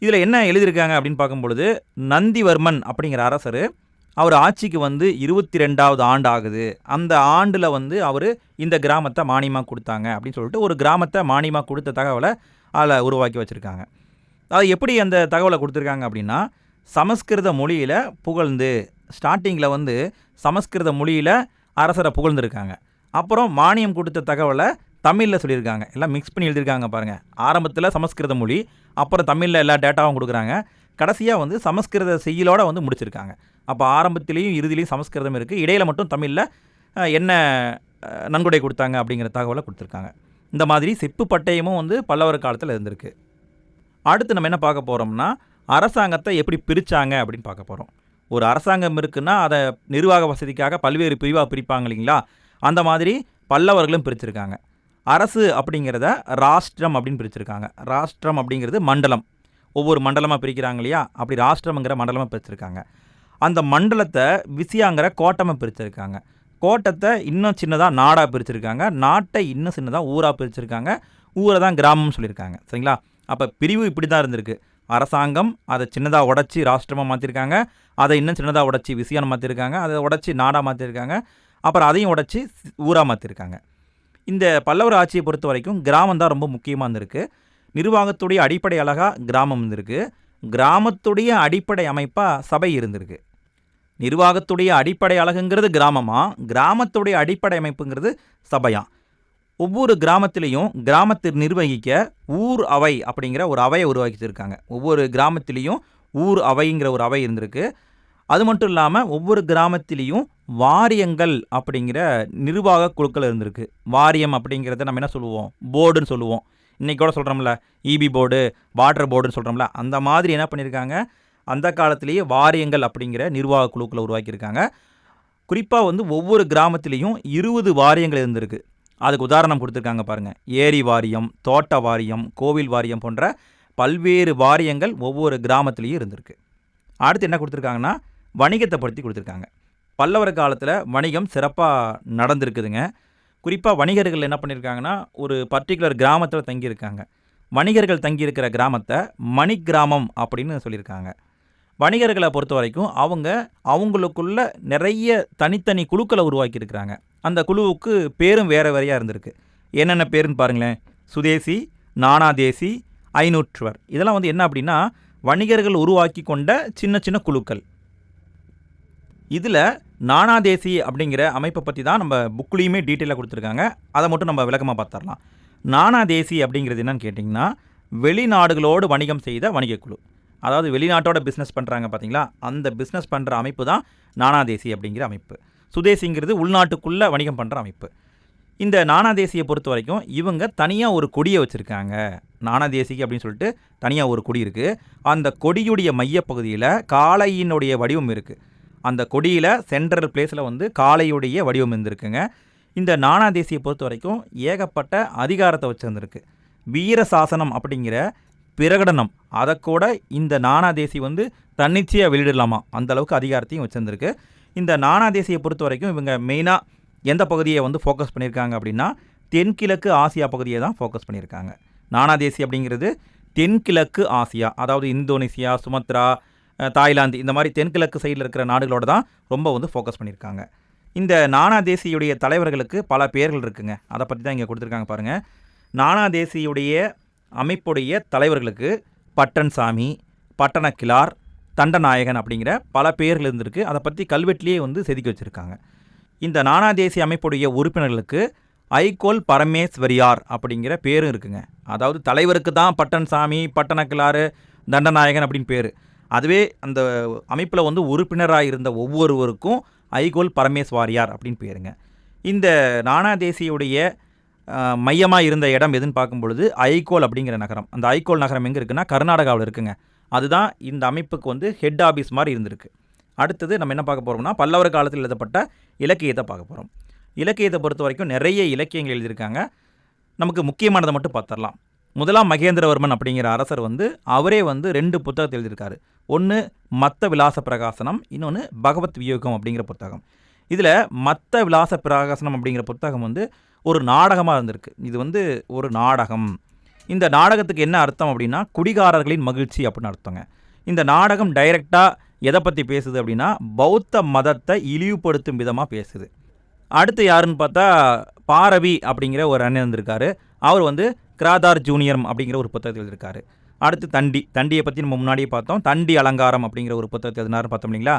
இதில் என்ன எழுதியிருக்காங்க அப்படின்னு பார்க்கும்பொழுது நந்திவர்மன் அப்படிங்கிற அரசர் அவர் ஆட்சிக்கு வந்து இருபத்தி ரெண்டாவது ஆண்டு ஆகுது. அந்த ஆண்டில் வந்து அவர் இந்த கிராமத்தை மானியமாக கொடுத்தாங்க அப்படின்னு சொல்லிட்டு ஒரு கிராமத்தை மானியமாக கொடுத்த தகவலை அதில் உருவாக்கி வச்சுருக்காங்க. அது எப்படி அந்த தகவலை கொடுத்துருக்காங்க அப்படின்னா சமஸ்கிருத மொழியில் புகழ்ந்து ஸ்டார்டிங்கில் வந்து சமஸ்கிருத மொழியில் அரசரை புகழ்ந்துருக்காங்க. அப்புறம் மானியம் கொடுத்த தகவலை தமிழில் சொல்லியிருக்காங்க. எல்லாம் மிக்ஸ் பண்ணி எழுதியிருக்காங்க பாருங்கள் ஆரம்பத்தில் சமஸ்கிருத மொழி அப்புறம் தமிழில் எல்லா டேட்டாவும் கொடுக்குறாங்க. கடைசியாக வந்து சமஸ்கிருத செய்யலோடு வந்து முடிச்சிருக்காங்க. அப்போ ஆரம்பத்திலையும் இறுதியிலையும் சமஸ்கிருதம் இருக்குது இடையில் மட்டும் தமிழில் என்ன நன்கொடை கொடுத்தாங்க அப்படிங்கிற தகவலை கொடுத்துருக்காங்க. இந்த மாதிரி செப்பு பட்டயமும் வந்து பல்லவர் காலத்தில் இருந்திருக்கு. அடுத்து நம்ம என்ன பார்க்க போகிறோம்னா அரசாங்கத்தை எப்படி பிரித்தாங்க அப்படின்னு பார்க்க போகிறோம் ஒரு அரசாங்கம் இருக்குன்னா அதை நிர்வாக வசதிக்காக பல்வேறு பிரிவாக பிரிப்பாங்க இல்லைங்களா? அந்த மாதிரி பல்லவர்களும் பிரிச்சிருக்காங்க. அரசு அப்படிங்கிறத ராஷ்டிரம் அப்படின்னு பிரிச்சிருக்காங்க. ராஷ்டிரம் அப்படிங்கிறது மண்டலம். ஒவ்வொரு மண்டலமாக பிரிக்கிறாங்க இல்லையா? அப்படி ராஷ்டிரம்ங்கிற மண்டலமாக பிரிச்சிருக்காங்க. அந்த மண்டலத்தை விசியாங்கிற கோட்டமாக பிரிச்சிருக்காங்க. கோட்டத்தை இன்னும் சின்னதாக நாடாக பிரிச்சிருக்காங்க. நாட்டை இன்னும் சின்னதாக ஊராக பிரிச்சிருக்காங்க. ஊரை தான் கிராமம்னு சொல்லியிருக்காங்க. சரிங்களா? அப்போ பிரிவு இப்படி தான் இருந்திருக்கு. அரசாங்கம் அதை சின்னதாக உடச்சி ராஷ்டிரமாக மாற்றிருக்காங்க அதை இன்னும் சின்னதாக உடச்சி விசியான்னு மாற்றிருக்காங்க அதை உடச்சி நாடாக மாற்றிருக்காங்க அப்புறம் அதையும் உடச்சி ஊராக மாற்றிருக்காங்க இந்த பல்லவர் ஆட்சியை பொறுத்த வரைக்கும் கிராமம் தான் ரொம்ப முக்கியமாக இருந்திருக்கு. நிர்வாகத்துடைய அடிப்படை அழகாக கிராமம் இருந்திருக்கு. கிராமத்துடைய அடிப்படை அமைப்பாக சபை இருந்திருக்கு. நிர்வாகத்துடைய அடிப்படை அழகுங்கிறது கிராமமாக கிராமத்துடைய அடிப்படை அமைப்புங்கிறது சபையாக ஒவ்வொரு கிராமத்திலையும் கிராமத்தை நிர்வகிக்க ஊர் அவை அப்படிங்கிற ஒரு அவையை உருவாக்கிச்சிருக்காங்க ஒவ்வொரு கிராமத்திலையும் ஊர் அவைங்கிற ஒரு அவை இருந்திருக்கு. அது மட்டும் இல்லாமல் ஒவ்வொரு கிராமத்திலையும் வாரியங்கள் அப்படிங்கிற நிர்வாக குழுக்கள் இருந்திருக்கு. வாரியம் அப்படிங்கிறத நம்ம என்ன சொல்லுவோம்? போர்டுன்னு சொல்லுவோம். இன்றைக்கி கூட சொல்கிறோம்ல இபி போர்டு வாட்டர் போர்டுன்னு சொல்கிறோம்ல அந்த மாதிரி என்ன பண்ணியிருக்காங்க? அந்த காலத்திலேயே வாரியங்கள் அப்படிங்கிற நிர்வாக குழுக்களை உருவாக்கியிருக்காங்க. குறிப்பாக வந்து ஒவ்வொரு கிராமத்திலையும் இருபது வாரியங்கள் இருந்திருக்கு. அதுக்கு உதாரணம் கொடுத்துருக்காங்க பாருங்கள் ஏரி வாரியம் தோட்ட வாரியம் கோவில் வாரியம் போன்ற பல்வேறு வாரியங்கள் ஒவ்வொரு கிராமத்துலேயும் இருந்திருக்கு. அடுத்து என்ன கொடுத்துருக்காங்கன்னா வணிகத்தை படுத்தி கொடுத்துருக்காங்க. பல்லவர் காலத்தில் வணிகம் சிறப்பாக நடந்திருக்குதுங்க. குறிப்பாக வணிகர்கள் என்ன பண்ணியிருக்காங்கன்னா ஒரு பர்டிகுலர் கிராமத்தில் தங்கியிருக்காங்க. வணிகர்கள் தங்கியிருக்கிற கிராமத்தை மணி கிராமம் அப்படின்னு சொல்லியிருக்காங்க. வணிகர்களை பொறுத்த வரைக்கும் அவங்க அவங்களுக்குள்ள நிறைய தனித்தனி குழுக்களை உருவாக்கியிருக்கிறாங்க. அந்த குழுவுக்கு பேரும் வேறு வேறையாக இருந்திருக்கு. என்னென்ன பேருன்னு பாருங்களேன். சுதேசி நானாதேசி ஐநூற்றுவர். இதெல்லாம் வந்து என்ன அப்படின்னா வணிகர்கள் உருவாக்கி கொண்ட சின்ன சின்ன குழுக்கள். இதில் நானாதேசி அப்படிங்கிற அமைப்பை பற்றி தான் நம்ம புக்லேயுமே டீட்டெயிலாக கொடுத்துருக்காங்க. அதை மட்டும் நம்ம விளக்கமாக பார்த்துடலாம். நானாதேசி அப்படிங்கிறது என்னன்னு கேட்டிங்கன்னா வெளிநாடுகளோடு வணிகம் செய்த வணிகக்குழு அதாவது வெளிநாட்டோட பிஸ்னஸ் பண்ணுறாங்க பார்த்தீங்களா அந்த பிஸ்னஸ் பண்ணுற அமைப்பு தான் நானாதேசி அப்படிங்கிற அமைப்பு. சுதேசிங்கிறது உள்நாட்டுக்குள்ளே வணிகம் பண்ணுற அமைப்பு. இந்த நானாதேசியை பொறுத்த வரைக்கும் இவங்க தனியாக ஒரு கொடியை வச்சுருக்காங்க. நானாதேசிக்கு அப்படின்னு சொல்லிட்டு தனியாக ஒரு கொடி இருக்குது அந்த கொடியுடைய மையப்பகுதியில் காளையினுடைய வடிவம் இருக்குது அந்த கொடியில் சென்ட்ரல் பிளேஸில் வந்து காளையுடைய வடிவம் இருந்திருக்குங்க. இந்த நானாதேசியை பொறுத்த வரைக்கும் ஏகப்பட்ட அதிகாரத்தை வச்சுருந்துருக்கு. வீர சாசனம் அப்படிங்கிற பிரகடனம். அதை கூட இந்த நானாதேசி வந்து தன்னிச்சையாக வெளியிடலாமா? அந்த அளவுக்கு அதிகாரத்தையும் வச்சுருந்துருக்கு. இந்த நானாதேசியை பொறுத்த வரைக்கும் இவங்க மெயினாக எந்த பகுதியை வந்து ஃபோக்கஸ் பண்ணியிருக்காங்க அப்படின்னா தென்கிழக்கு ஆசியா பகுதியை தான் ஃபோக்கஸ் பண்ணியிருக்காங்க. நானாதேசி அப்படிங்கிறது தென்கிழக்கு ஆசியா அதாவது இந்தோனேசியா சுமத்ரா தாய்லாந்து இந்த மாதிரி தென்கிழக்கு சைடில் இருக்கிற நாடுகளோட தான் ரொம்ப வந்து ஃபோக்கஸ் பண்ணியிருக்காங்க. இந்த நானாதேசியுடைய தலைவர்களுக்கு பல பேர்கள் இருக்குங்க. அதை பற்றி தான் இங்கே கொடுத்துருக்காங்க பாருங்கள் நானாதேசியுடைய அமைப்புடைய தலைவர்களுக்கு பட்டன் சாமி பட்டணக்கிலார் தண்டநாயகன் அப்படிங்கிற பல பேர்கள் இருந்திருக்கு. அதை பற்றி கல்வெட்டிலேயே வந்து செதுக்கி வச்சுருக்காங்க. இந்த நானா தேசிய அமைப்புடைய உறுப்பினர்களுக்கு ஐகோல் பரமேஸ்வரியார் அப்படிங்கிற பேரும் இருக்குங்க. அதாவது தலைவருக்கு தான் பட்டன் சாமி பட்டணக்கிலாறு தண்டநாயகன் அப்படின்னு பேர். அதுவே அந்த அமைப்பில் வந்து உறுப்பினராக இருந்த ஒவ்வொருவருக்கும் ஐகோல் பரமேஸ்வாரியார் அப்படின்னு பேருங்க. இந்த நானாதேசியுடைய மையமாக இருந்த இடம் எதுன்னு பார்க்கும் பொழுது ஐகோல் அப்படிங்கிற நகரம். அந்த ஐகோல் நகரம் எங்கே இருக்குன்னா கர்நாடகாவில் இருக்குங்க. அதுதான் இந்த அமைப்புக்கு வந்து ஹெட் ஆஃபீஸ் மாதிரி இருந்திருக்கு. அடுத்தது நம்ம என்ன பார்க்க போகிறோம்னா பல்லவர் காலத்தில் எழுதப்பட்ட இலக்கியத்தை பார்க்க போகிறோம் இலக்கியத்தை பொறுத்த வரைக்கும் நிறைய இலக்கியங்கள் எழுதியிருக்காங்க. நமக்கு முக்கியமானதை மட்டும் பார்த்துடலாம். முதலாம் மகேந்திரவர்மன் அப்படிங்கிற அரசர் வந்து அவரே வந்து ரெண்டு புத்தகத்தை எழுதியிருக்காரு. ஒன்று மத்த விலாச பிரகாசனம் இன்னொன்று பகவத் வியோகம் அப்படிங்கிற புத்தகம். இதில் மற்ற விலாச பிரகாசனம் அப்படிங்கிற புத்தகம் வந்து ஒரு நாடகமாக இருந்திருக்கு. இது வந்து ஒரு நாடகம். இந்த நாடகத்துக்கு என்ன அர்த்தம் அப்படின்னா குடிகாரர்களின் மகிழ்ச்சி அப்படின்னு அர்த்தங்க. இந்த நாடகம் டைரெக்டாக எதை பற்றி பேசுது அப்படின்னா பௌத்த மதத்தை இழிவுபடுத்தும் விதமாக பேசுது. அடுத்து யாருன்னு பார்த்தா பாரவி அப்படிங்கிற ஒரு அண்ணன் இருந்திருக்காரு. அவர் வந்து கிராதார் ஜூனியர் அப்படிங்கிற ஒரு புத்தகத்தில் எழுதியிருக்காரு. அடுத்து தண்டி. தண்டியை பற்றி நம்ம முன்னாடியே பார்த்தோம். தண்டி அலங்காரம் அப்படிங்கிற ஒரு புத்தகத்தை எதுனாரு பார்த்தோம் இல்லைங்களா?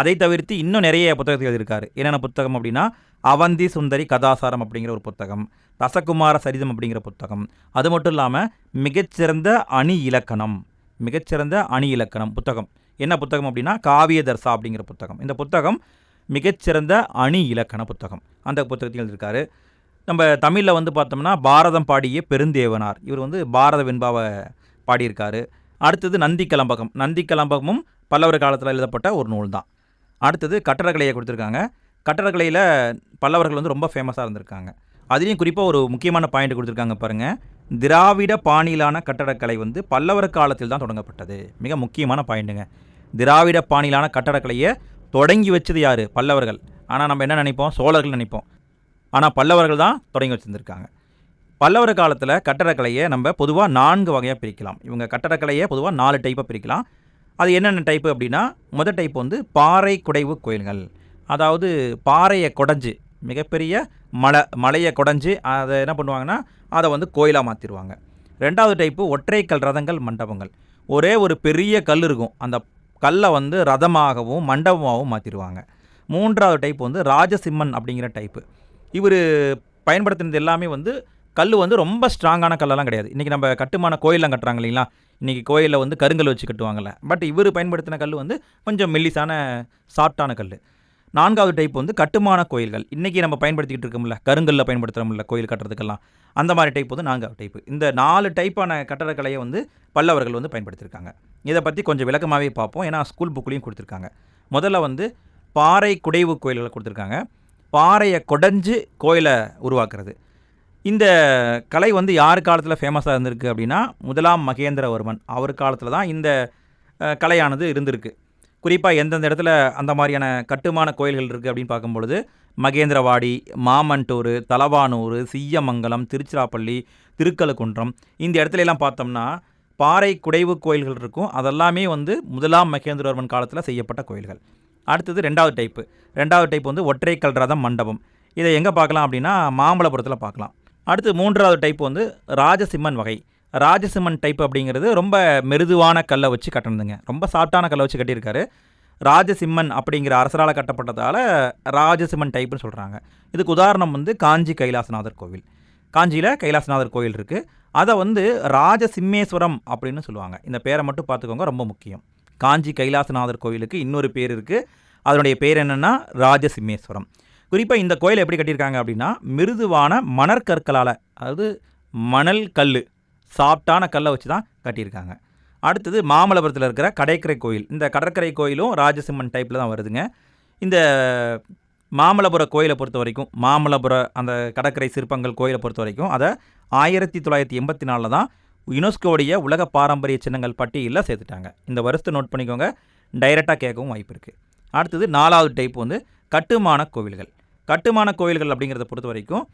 அதை தவிர்த்து இன்னும் நிறைய புத்தகத்தை எழுதியிருக்காரு. என்னென்ன புத்தகம் அப்படின்னா அவந்தி சுந்தரி கதாசாரம் அப்படிங்கிற ஒரு புத்தகம் ரசகுமார சரிதம் அப்படிங்கிற புத்தகம். அது மட்டும் இல்லாமல் மிகச்சிறந்த அணி இலக்கணம் மிகச்சிறந்த அணி இலக்கணம் புத்தகம். என்ன புத்தகம் அப்படின்னா காவிய தர்சா அப்படிங்கிற புத்தகம். இந்த புத்தகம் மிகச்சிறந்த அணி இலக்கண புத்தகம். அந்த புத்தகத்தில் எழுதியிருக்காரு. நம்ம தமிழில் வந்து பார்த்தோம்னா பாரதம் பாடிய பெருந்தேவனார். இவர் வந்து பாரத வெண்பாவை பாடியிருக்காரு. அடுத்தது நந்தி கலம்பகம் நந்தி கலம்பகமும் பல்லவர் காலத்தில் எழுதப்பட்ட ஒரு நூல் தான் அடுத்தது கட்டடக்கலையை கொடுத்துருக்காங்க. கட்டடக்கலையில் பல்லவர்கள் வந்து ரொம்ப ஃபேமஸாக இருந்திருக்காங்க. அதுலேயும் குறிப்பாக ஒரு முக்கியமான பாயிண்ட் கொடுத்துருக்காங்க பாருங்கள் திராவிட பாணியிலான கட்டடக்கலை வந்து பல்லவர் காலத்தில் தான் தொடங்கப்பட்டது. மிக முக்கியமான பாயிண்ட்டுங்க திராவிட பாணியிலான கட்டடக்கலையை தொடங்கி வச்சது யார்? பல்லவர்கள். ஆனால் நம்ம என்ன நினைப்போம்? சோழர்கள் நினைப்போம். ஆனால் பல்லவர்கள் தான் தொடங்கி வச்சுருந்துருக்காங்க. பல்லவர் காலத்தில் கட்டடக்கலையை நம்ம பொதுவாக நான்கு வகையாக பிரிக்கலாம். இவங்க கட்டடக்கலையை பொதுவாக நாலு டைப்பாக பிரிக்கலாம். அது என்னென்ன டைப்பு அப்படின்னா முதல் டைப் வந்து பாறை குடைவு கோயில்கள். அதாவது பாறையை குடஞ்சி மிகப்பெரிய மலை மலையை குடஞ்சி அதை என்ன பண்ணுவாங்கன்னா அதை வந்து கோயிலாக மாற்றிடுவாங்க ரெண்டாவது டைப்பு ஒற்றைக்கல் ரதங்கள் மண்டபங்கள். ஒரே ஒரு பெரிய கல் இருக்கும். அந்த கல்லை வந்து ரதமாகவும் மண்டபமாகவும் மாற்றிடுவாங்க மூன்றாவது டைப் வந்து ராஜசிம்மன் அப்படிங்கிற டைப்பு இவர் பயன்படுத்தினது எல்லாமே வந்து கல் வந்து ரொம்ப ஸ்ட்ராங்கான கல்லெல்லாம் கிடையாது. இன்றைக்கி நம்ம கட்டுமான கோயிலெலாம் கட்டுறாங்க இல்லைங்களா? இன்றைக்கி கோயிலில் வந்து கருங்கல் வச்சு கட்டுவாங்கல்ல. பட் இவர் பயன்படுத்தின கல் வந்து கொஞ்சம் மெல்லிசான சாஃப்டான கல். நான்காவது டைப் வந்து கட்டுமான கோயில்கள். இன்றைக்கி நம்ம பயன்படுத்திக்கிட்டு இருக்கோம்ல கருங்கல்ல பயன்படுத்துகிறோம்ல கோயில் கட்டுறதுக்கெல்லாம். அந்த மாதிரி டைப் வந்து நான்காவது டைப்பு இந்த நாலு டைப்பான கட்டடக்கலையை வந்து பல்லவர்கள் வந்து பயன்படுத்தியிருக்காங்க. இதை பற்றி கொஞ்சம் விளக்கமாகவே பார்ப்போம். ஏன்னா ஸ்கூல் புக்லேயும் கொடுத்துருக்காங்க. முதல்ல வந்து பாறை குடைவு கோயில்களை கொடுத்துருக்காங்க. பாறையை கொடைஞ்சு கோயிலை உருவாக்குறது. இந்த கலை வந்து யார் காலத்தில் ஃபேமஸாக இருந்திருக்கு அப்படின்னா முதலாம் மகேந்திரவர்மன். அவர் காலத்தில் தான் இந்த கலையானது இருந்திருக்கு. குறிப்பாக எந்தெந்த இடத்துல அந்த மாதிரியான கட்டுமான கோயில்கள் இருக்குது அப்படின்னு பார்க்கும்பொழுது மகேந்திரவாடி மாமண்டூர் தலவானூர் சிய்யமங்கலம் திருச்சிராப்பள்ளி திருக்கழுக்குன்றம் இந்த இடத்துல எல்லாம் பார்த்தோம்னா பாறை குடைவு கோயில்கள் இருக்கும். அதெல்லாமே வந்து முதலாம் மகேந்திரவர்மன் காலத்தில் செய்யப்பட்ட கோயில்கள். அடுத்தது ரெண்டாவது டைப்பு ரெண்டாவது டைப் வந்து ஒற்றைக்கல் ரதம் மண்டபம். இதை எங்கே பார்க்கலாம் அப்படின்னா மாமல்லபுரத்தில் பார்க்கலாம். அடுத்து மூன்றாவது டைப் வந்து ராஜசிம்மன் வகை. ராஜசிம்மன் டைப் அப்படிங்கிறது ரொம்ப மெருதுவான கல்லை வச்சு கட்டினதுங்க. ரொம்ப சாஃப்டான கல்லை வச்சு கட்டியிருக்காரு. ராஜசிம்மன் அப்படிங்கிற அரசரால் கட்டப்பட்டதால் ராஜசிம்மன் டைப்னு சொல்கிறாங்க இதுக்கு உதாரணம் வந்து காஞ்சி கைலாசநாதர் கோவில். காஞ்சியில் கைலாசநாதர் கோவில் இருக்குது அதை வந்து ராஜசிம்மேஸ்வரம் அப்படின்னு சொல்லுவாங்க. இந்த பேரை மட்டும் பார்த்துக்கோங்க ரொம்ப முக்கியம். காஞ்சி கைலாசநாதர் கோவிலுக்கு இன்னொரு பேர் இருக்குது அதனுடைய பேர் என்னென்னா ராஜசிம்மேஸ்வரம். குறிப்பாக இந்த கோயில் எப்படி கட்டியிருக்காங்க அப்படின்னா மிருதுவான மணற்கற்களால் அதாவது மணல் கல் சாஃப்டான கல்லை வச்சு தான் கட்டியிருக்காங்க. அடுத்தது மாமல்லபுரத்தில் இருக்கிற கடற்கரை கோயில். இந்த கடற்கரை கோயிலும் ராஜசிம்மன் டைப்பில் தான் வருதுங்க. இந்த மாமல்லபுர கோயிலை பொறுத்த வரைக்கும் மாமல்லபுர அந்த கடற்கரை சிற்பங்கள் கோயிலை பொறுத்த வரைக்கும் அதை ஆயிரத்தி தொள்ளாயிரத்தி எண்பத்தி நாலில் தான் யுனெஸ்கோவுடைய உலக பாரம்பரிய சின்னங்கள் பட்டியலில் சேர்த்துட்டாங்க. இந்த வருஷத்தை நோட் பண்ணிக்கோங்க டைரெக்டாக கேட்கவும் வாய்ப்பு இருக்குது அடுத்தது நாலாவது டைப் வந்து கட்டுமான கோவில்கள். கட்டுமான கோயில்கள் அப்படிங்கிறத பொறுத்த வரைக்கும்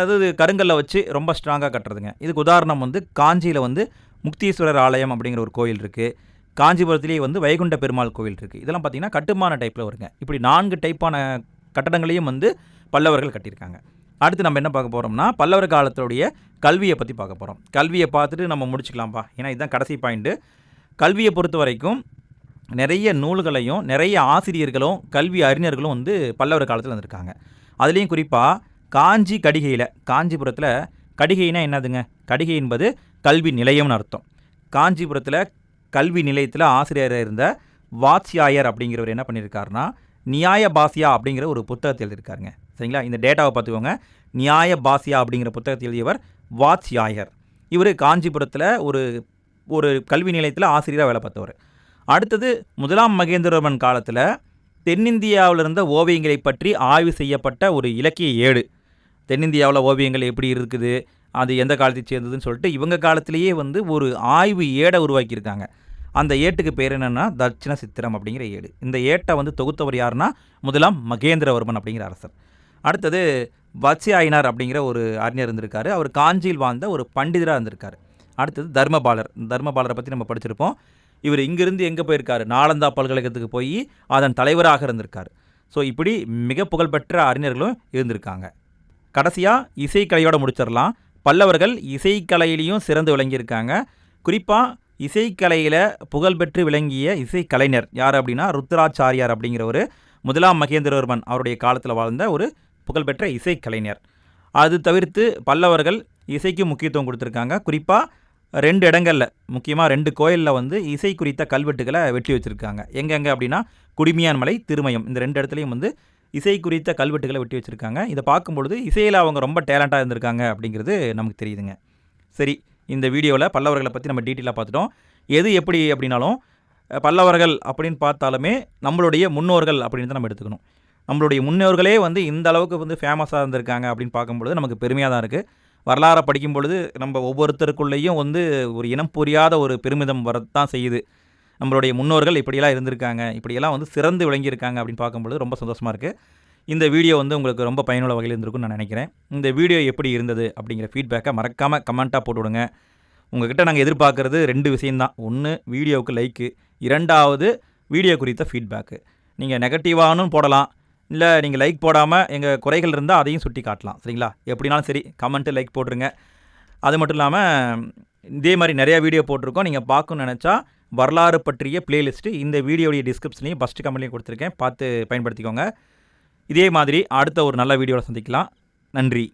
அதாவது கருங்கல்ல வச்சு ரொம்ப ஸ்ட்ராங்காக கட்டுறதுங்க. இதுக்கு உதாரணம் வந்து காஞ்சியில் வந்து முக்தீஸ்வரர் ஆலயம் அப்படிங்கிற ஒரு கோயில் இருக்குது காஞ்சிபுரத்திலேயே வந்து வைகுண்ட பெருமாள் கோவில் இருக்குது இதெல்லாம் பார்த்தீங்கன்னா கட்டுமான டைப்பில் வருங்க. இப்படி நான்கு டைப்பான கட்டடங்களையும் வந்து பல்லவர்கள் கட்டியிருக்காங்க. அடுத்து நம்ம என்ன பார்க்க போகிறோம்னா பல்லவர் காலத்துடைய கல்வியை பற்றி பார்க்க போகிறோம் கல்வியை பார்த்துட்டு நம்ம முடிச்சுக்கலாம்ப்பா ஏன்னா இதுதான் கடைசி பாயிண்ட்டு கல்வியை பொறுத்த வரைக்கும் நிறைய நூல்களையும் நிறைய ஆசிரியர்களும் கல்வி அறிஞர்களும் வந்து பல்லவர் காலத்தில் வந்திருக்காங்க. அதுலேயும் குறிப்பாக காஞ்சி கடிகையில் காஞ்சிபுரத்தில் கடிகைனா என்னதுங்க? கடிகை என்பது கல்வி நிலையம்னு அர்த்தம். காஞ்சிபுரத்தில் கல்வி நிலையத்தில் ஆசிரியராக இருந்த வாத்ஸ்யாயர் அப்படிங்கிறவர் என்ன பண்ணியிருக்காருன்னா நியாய பாசியா அப்படிங்கிற ஒரு புத்தகத்தை எழுதியிருக்காருங்க. சரிங்களா? இந்த டேட்டாவை பார்த்துக்கோங்க. நியாய பாசியா அப்படிங்கிற புத்தகத்தை எழுதியவர் வாத்ஸ்யாயர் இவர் காஞ்சிபுரத்தில் ஒரு ஒரு கல்வி நிலையத்தில் ஆசிரியராக வேலை பார்த்தவர். அடுத்தது முதலாம் மகேந்திரவர்மன் காலத்தில் தென்னிந்தியாவில் இருந்த ஓவியங்களை பற்றி ஆய்வு செய்யப்பட்ட ஒரு இலக்கிய ஏடு. தென்னிந்தியாவில் ஓவியங்கள் எப்படி இருக்குது அது எந்த காலத்தை சேர்ந்ததுன்னு சொல்லிட்டு இவங்க காலத்திலேயே வந்து ஒரு ஆய்வு ஏடை உருவாக்கியிருக்காங்க. அந்த ஏட்டுக்கு பேர் என்னென்னா தட்சிண சித்திரம் அப்படிங்கிற ஏடு. இந்த ஏட்டை வந்து தொகுத்தவர் யாருன்னா முதலாம் மகேந்திரவர்மன் அப்படிங்கிற அரசர். அடுத்தது வத்சியாயினார் அப்படிங்கிற ஒரு அறிஞர் இருந்திருக்காரு. அவர் காஞ்சியில் வாழ்ந்த ஒரு பண்டிதராக இருந்திருக்காரு. அடுத்தது தர்மபாலர். தர்மபாலரை பற்றி நம்ம படிச்சிருப்போம். இவர் இங்கிருந்து எங்கே போயிருக்காரு? நாலந்தா பல்கலைக்கழகத்துக்கு போய் அதன் தலைவராக இருந்திருக்கார். ஸோ இப்படி மிக புகழ்பெற்ற அறிஞர்களும் இருந்திருக்காங்க. கடைசியாக இசைக்கலையோடு முடிச்சிடலாம். பல்லவர்கள் இசைக்கலையிலையும் சிறந்து விளங்கியிருக்காங்க. குறிப்பாக இசைக்கலையில் புகழ்பெற்று விளங்கிய இசைக்கலைஞர் யார் அப்படின்னா ருத்ராச்சாரியார் அப்படிங்கிற ஒரு முதலாம் மகேந்திரவர்மன் அவருடைய காலத்தில் வாழ்ந்த ஒரு புகழ்பெற்ற இசைக்கலைஞர். அது தவிர்த்து பல்லவர்கள் இசைக்கு முக்கியத்துவம் கொடுத்துருக்காங்க. குறிப்பாக ரெண்டு இடங்களில் முக்கியமாக ரெண்டு கோயிலில் வந்து இசை குறித்த கல்வெட்டுகளை வெட்டி வச்சுருக்காங்க. எங்கெங்கே அப்படின்னா குடிமியான் மலை திருமயம். இந்த ரெண்டு இடத்துலையும் வந்து இசை குறித்த கல்வெட்டுகளை வெட்டி வச்சுருக்காங்க. இதை பார்க்கும்பொழுது இசையில் அவங்க ரொம்ப டேலண்ட்டாக இருந்திருக்காங்க அப்படிங்கிறது நமக்கு தெரியுதுங்க. சரி இந்த வீடியோவில் பல்லவர்களை பற்றி நம்ம டீட்டெயிலாக பார்த்துட்டோம். எது எப்படி அப்படின்னாலும் பல்லவர்கள் அப்படின்னு பார்த்தாலுமே நம்மளுடைய முன்னோர்கள் அப்படின்னு தான் நம்ம எடுத்துக்கணும். நம்மளுடைய முன்னோர்களே வந்து இந்த அளவுக்கு வந்து ஃபேமஸாக இருந்திருக்காங்க அப்படின்னு பார்க்கும்பொழுது நமக்கு பெருமையாக தான் இருக்குது வரலாறை படிக்கும் பொழுது நம்ம ஒவ்வொருத்தருக்குள்ளேயும் வந்து ஒரு இனம் புரியாத ஒரு பெருமிதம் வரத்தான் செய்யுது. நம்மளுடைய முன்னோர்கள் இப்படியெல்லாம் இருந்திருக்காங்க இப்படியெல்லாம் வந்து சிறந்து விளங்கியிருக்காங்க அப்படின்னு பார்க்கும்பொழுது ரொம்ப சந்தோஷமாக இருக்குது இந்த வீடியோ வந்து உங்களுக்கு ரொம்ப பயனுள்ள வகையில் இருந்திருக்கும்னு நான் நினைக்கிறேன். இந்த வீடியோ எப்படி இருந்தது அப்படிங்கிற ஃபீட்பேக்கை மறக்காமல் கமெண்ட்டாக போட்டுவிடுங்க. உங்ககிட்ட நாங்கள் எதிர்பார்க்குறது ரெண்டு விஷயந்தான் ஒன்று வீடியோவுக்கு லைக்கு இரண்டாவது வீடியோ குறித்த ஃபீட்பேக்கு நீங்கள் நெகட்டிவானும் போடலாம் இல்லை நீங்கள் லைக் போடாமல் எங்கள் குறைகள் இருந்தால் அதையும் சுட்டி காட்டலாம். சரிங்களா? எப்படினாலும் சரி கமெண்ட்டு லைக் போட்டுருங்க. அது மட்டும் இல்லாமல் இதே மாதிரி நிறையா வீடியோ போட்டிருக்கோம். நீங்கள் பார்க்கணும்னு நினச்சா வரலாறு பற்றிய பிளேலிஸ்ட்டு இந்த வீடியோடைய டிஸ்கிரிப்ஷன்லையும் ஃபஸ்ட்டு கமெண்ட்லையும் கொடுத்துருக்கேன். பார்த்து பயன்படுத்திக்கோங்க. இதே மாதிரி அடுத்த ஒரு நல்ல வீடியோவில் சந்திக்கலாம். நன்றி.